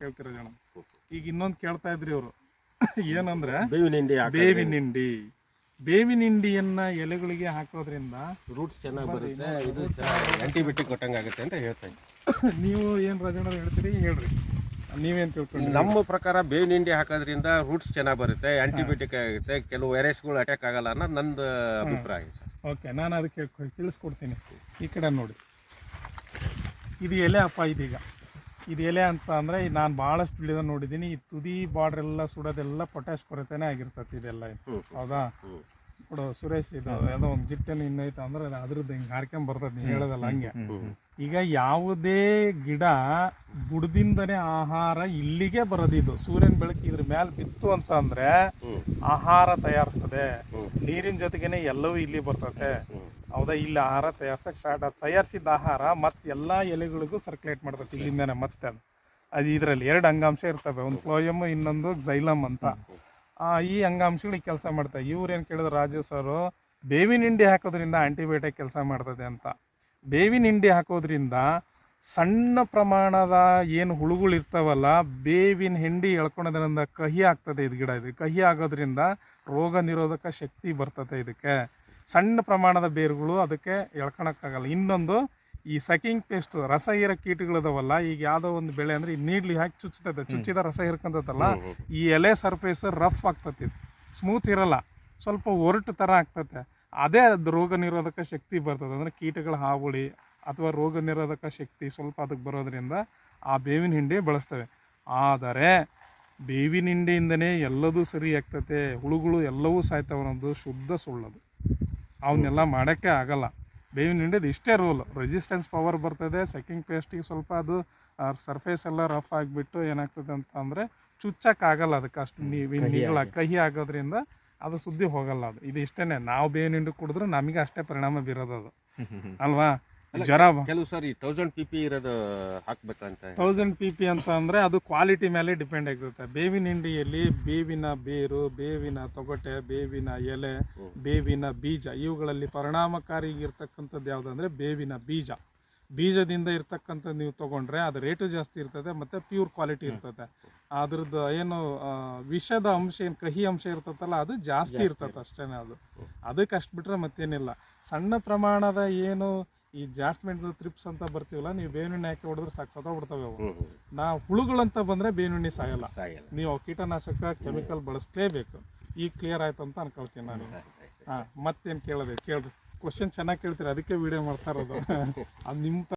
ಕೇಳ್ತಿರೋ ಜನ? ಈಗ ಇನ್ನೊಂದು ಕೇಳ್ತಾ ಇದ್ರಿ ಅವರು. ಏನಂದ್ರೆ ಬೇವಿನ ಹಿಂಡಿ ಬೇವಿನ ಹಿಂಡಿ. ಬೇವಿನ ಹಿಂಡಿಯನ್ನ ಎಲೆಗಳಿಗೆ ಹಾಕೋದ್ರಿಂದ ರೂಟ್ಸ್ ಚೆನ್ನಾಗಿ ಬರುತ್ತೆ ಇದು ಆಂಟಿಬಯೋಟಿಕ್ ಕೊಟ್ಟಂಗೆ ಆಗುತ್ತೆ ಅಂತ ಹೇಳ್ತಾ ನೀವು ಏನು ರಾಜಣ್ಣ ಹೇಳ್ತೀರಿ? ಹೇಳ್ರಿ. ನೀವೇನು ತಿಳ್ಕೊಂಡು ನಮ್ಮ ಪ್ರಕಾರ ಬೇವಿನ ಹಿಂಡಿ ಹಾಕೋದ್ರಿಂದ ರೂಟ್ಸ್ ಚೆನ್ನಾಗಿ ಬರುತ್ತೆ ಆಂಟಿಬಯೋಟಿಕ್ ಆಗುತ್ತೆ ಕೆಲವು ವೈರಸ್ಗಳು ಅಟ್ಯಾಕ್ ಆಗಲ್ಲ ಅನ್ನೋದು ನಂದು ಅಭಿಪ್ರಾಯ ಸರ್. ಓಕೆ ನಾನು ಅದಕ್ಕೆ ತಿಳಿಸ್ಕೊಡ್ತೀನಿ. ಈ ಕಡೆ ನೋಡಿ. ಇದು ಎಲೆ ಅಪ್ಪ ಇದೀಗ. ಇದು ಎಲೆ ಅಂತ ಅಂದರೆ ನಾನು ಭಾಳಷ್ಟು ಬೆಳೆದ ನೋಡಿದ್ದೀನಿ. ಈ ತುದಿ ಬಾರ್ಡ್ರ್ ಎಲ್ಲ ಸುಡೋದೆಲ್ಲ ಪೊಟ್ಯಾಶ್ ಕೊರತೆನೇ ಆಗಿರ್ತೈತಿ ಇದೆಲ್ಲ. ಹೌದಾ? ನೋಡು ಸುರೇಶ್ ಇದು ಯಾವುದೋ ಒಂದು ಜಿಟ್ಟೆನ ಇನ್ನೈತೆ ಅಂದ್ರೆ ಅದು ಅದ್ರದ್ದು ಹಿಂಗೆ ಹಾರ್ಕೊಂಡ್ ಬರ್ತದೆ ನೀವು ಹೇಳೋದಲ್ಲ ಹಂಗೆ. ಈಗ ಯಾವುದೇ ಗಿಡ ಬುಡದಿಂದನೇ ಆಹಾರ ಇಲ್ಲಿಗೆ ಬರೋದಿದು. ಸೂರ್ಯನ ಬೆಳಕು ಇದ್ರ ಮೇಲೆ ಬಿತ್ತು ಅಂತ ಅಂದ್ರೆ ಆಹಾರ ತಯಾರಿಸ್ತದೆ. ನೀರಿನ ಜೊತೆಗೇನೆ ಎಲ್ಲವೂ ಇಲ್ಲಿ ಬರ್ತದೆ. ಹೌದಾ? ಇಲ್ಲಿ ಆಹಾರ ತಯಾರ್ಸಕ್ಕೆ ಸ್ಟಾರ್ಟ್ ಆದ ತಯಾರಿಸಿದ ಆಹಾರ ಮತ್ತೆ ಎಲ್ಲ ಎಲೆಗಳಿಗೂ ಸರ್ಕ್ಯುಲೇಟ್ ಮಾಡ್ತದೆ ಇಲ್ಲಿಂದನೆ ಮತ್ತೆ ಅದು. ಅದು ಇದರಲ್ಲಿ ಎರಡು ಅಂಗಾಂಶ ಇರ್ತವೆ. ಒಂದು ಫ್ಲೋಯಮ್ ಇನ್ನೊಂದು ಝೈಲಮ್ ಅಂತ. ಆ, ಈ ಅಂಗಾಂಶಗಳಿಗೆ ಕೆಲಸ ಮಾಡ್ತವೆ. ಇವ್ರು ಏನು ಕೇಳಿದ್ರು ರಾಜು ಸರು ಬೇವಿನ ಹಿಂಡಿ ಹಾಕೋದ್ರಿಂದ ಆಂಟಿಬಯೋಟಿಕ್ ಕೆಲಸ ಮಾಡ್ತದೆ ಅಂತ. ಬೇವಿನ ಹಿಂಡಿ ಹಾಕೋದ್ರಿಂದ ಸಣ್ಣ ಪ್ರಮಾಣದ ಏನು ಹುಳುಗಳು ಇರ್ತಾವಲ್ಲ ಬೇವಿನ ಹಿಂಡಿ ಎಳ್ಕೊಳೋದ್ರಿಂದ ಕಹಿ ಆಗ್ತದೆ ಇದು ಗಿಡ ಇದು. ಕಹಿ ಆಗೋದ್ರಿಂದ ರೋಗ ನಿರೋಧಕ ಶಕ್ತಿ ಬರ್ತದೆ ಇದಕ್ಕೆ. ಸಣ್ಣ ಪ್ರಮಾಣದ ಬೇರುಗಳು ಅದಕ್ಕೆ ಎಳ್ಕೊಳಕ್ಕಾಗಲ್ಲ ಇನ್ನೊಂದು ಈ ಸಕಿಂಗ್ ಪೇಸ್ಟ್ ರಸ ಹೀರ ಕೀಟಗಳದವಲ್ಲ ಈಗ ಯಾವುದೋ ಒಂದು ಬೆಳೆ ಅಂದ್ರೆ ಈ ನೀಡ್ಲಿ ಹಾಕಿ ಚುಚ್ಚುತ್ತದೆ ಚುಚ್ಚಿದ ರಸ ಹಿರ್ಕೊಂತದಲ್ಲ ಈ ಎಲೆ ಸರ್ಫೇಸ್ ರಫ್ ಆಗ್ತತಿ. ಸ್ಮೂತ್ ಇರಲ್ಲ. ಸ್ವಲ್ಪ ಒರಟು ಥರ ಆಗ್ತತೆ. ಅದೇ ಅದು ರೋಗ ನಿರೋಧಕ ಶಕ್ತಿ ಬರ್ತದೆ. ಅಂದರೆ ಕೀಟಗಳ ಹಾವಳಿ ಅಥವಾ ರೋಗ ನಿರೋಧಕ ಶಕ್ತಿ ಸ್ವಲ್ಪ ಅದಕ್ಕೆ ಬರೋದ್ರಿಂದ ಆ ಬೇವಿನ ಹಿಂಡಿ ಬಳಸ್ತೇವೆ. ಆದರೆ ಬೇವಿನ ಹಿಂಡಿಯಿಂದನೇ ಎಲ್ಲದೂ ಸರಿ ಆಗ್ತತೆ. ಹುಳುಗಳು ಎಲ್ಲವೂ ಸಾಯ್ತವೆ ಅನ್ನೋದು ಶುದ್ಧ ಸುಳ್ಳದು. ಅವನ್ನೆಲ್ಲ ಮಾಡೋಕ್ಕೆ ಆಗಲ್ಲ. ಬೇವಿನ ಹಿಂಡಿದ ಇಷ್ಟೇ ರೂಲ್ ರೆಸಿಸ್ಟೆನ್ಸ್ ಪವರ್ ಬರ್ತದೆ ಸೆಕಿಂಗ್ ಪೇಸ್ಟಿಗೆ ಸ್ವಲ್ಪ ಅದು ಸರ್ಫೇಸ್ ಎಲ್ಲ ರಫ್ ಆಗಿಬಿಟ್ಟು ಏನಾಗ್ತದೆ ಅಂತ ಅಂದರೆ ಚುಚ್ಚಕ್ಕಾಗಲ್ಲ ಅದಕ್ಕೆ ಅಷ್ಟು ನೀರು ನೀರುಗಳ ಕಹಿ ಆಗೋದ್ರಿಂದ ಅದು ಸುದ್ದಿ ಹೋಗಲ್ಲ ಅದು. ಇದು ಇಷ್ಟೇ ನಾವು ಬೇವಿನ ಹಿಂಡಿ ಕುಡಿದ್ರೆ ನಮಗೆ ಅಷ್ಟೇ ಪರಿಣಾಮ ಬೀರೋದು ಅದು. ಅಲ್ವಾ? ಜ್ವರ ಕೆಲವು ಸಾರಿ ತೌಸಂಡ್ ಪಿ ಪಿ ಇರೋದು ಹಾಕ್ಬೇಕಂತ ತೌಸಂಡ್ ಪಿ ಪಿ ಅಂತ ಅಂದರೆ ಅದು ಕ್ವಾಲಿಟಿ ಮೇಲೆ ಡಿಪೆಂಡ್ ಆಗಿರುತ್ತೆ. ಬೇವಿನ ಹಿಂಡಿಯಲ್ಲಿ ಬೇವಿನ ಬೇರು ಬೇವಿನ ತೊಗಟೆ ಬೇವಿನ ಎಲೆ ಬೇವಿನ ಬೀಜ ಇವುಗಳಲ್ಲಿ ಪರಿಣಾಮಕಾರಿ ಇರ್ತಕ್ಕಂಥದ್ದು ಯಾವುದಂದ್ರೆ ಬೇವಿನ ಬೀಜ. ಬೀಜದಿಂದ ಇರ್ತಕ್ಕಂಥ ನೀವು ತೊಗೊಂಡ್ರೆ ಅದು ರೇಟು ಜಾಸ್ತಿ ಇರ್ತದೆ ಮತ್ತು ಪ್ಯೂರ್ ಕ್ವಾಲಿಟಿ ಇರ್ತದೆ. ಅದ್ರದ್ದು ಏನು ವಿಷದ ಅಂಶ ಏನು ಕಹಿ ಅಂಶ ಇರ್ತದಲ್ಲ ಅದು ಜಾಸ್ತಿ ಇರ್ತದೆ ಅಷ್ಟೇ ಅದು. ಅದಕ್ಕೆ ಅಷ್ಟು ಬಿಟ್ರೆ ಮತ್ತೇನಿಲ್ಲ. ಸಣ್ಣ ಪ್ರಮಾಣದ ಏನು ಈ ಜಾಸ್ಮೆಂಟ್ ತ್ರಿಪ್ಸ್ ಅಂತ ಬರ್ತೀವಲ್ಲ ನೀವು ಬೇವಿನೆಣ್ಣೆ ಹಾಕಿ ಹೊಡೆದ್ರೆ ಸಾಕು ಸತ್ತೋಗ್ಬಿಡ್ತವೆ ಅವು. ನಾ ಹುಳುಗಳಂತ ಬಂದ್ರೆ ಬೇವಿನೆಣ್ಣೆ ಸಾಯಲ್ಲ. ನೀವು ಕೀಟನಾಶಕ ಕೆಮಿಕಲ್ ಬಳಸಲೇಬೇಕು. ಈಗ ಕ್ಲಿಯರ್ ಆಯ್ತು ಅಂತ ಅನ್ಕೊಳ್ತೀನಿ ನಾನು. ಹಾಂ ಮತ್ತೇನು ಕೇಳೋದು? ಕೇಳ್ರಿ. ಕ್ವಶನ್ ಚೆನ್ನಾಗಿ ಕೇಳ್ತೀರಿ ಅದಕ್ಕೆ ವಿಡಿಯೋ ಮಾಡ್ತಾ ಇರೋದು. ಅದು ನಿಮ್ಮ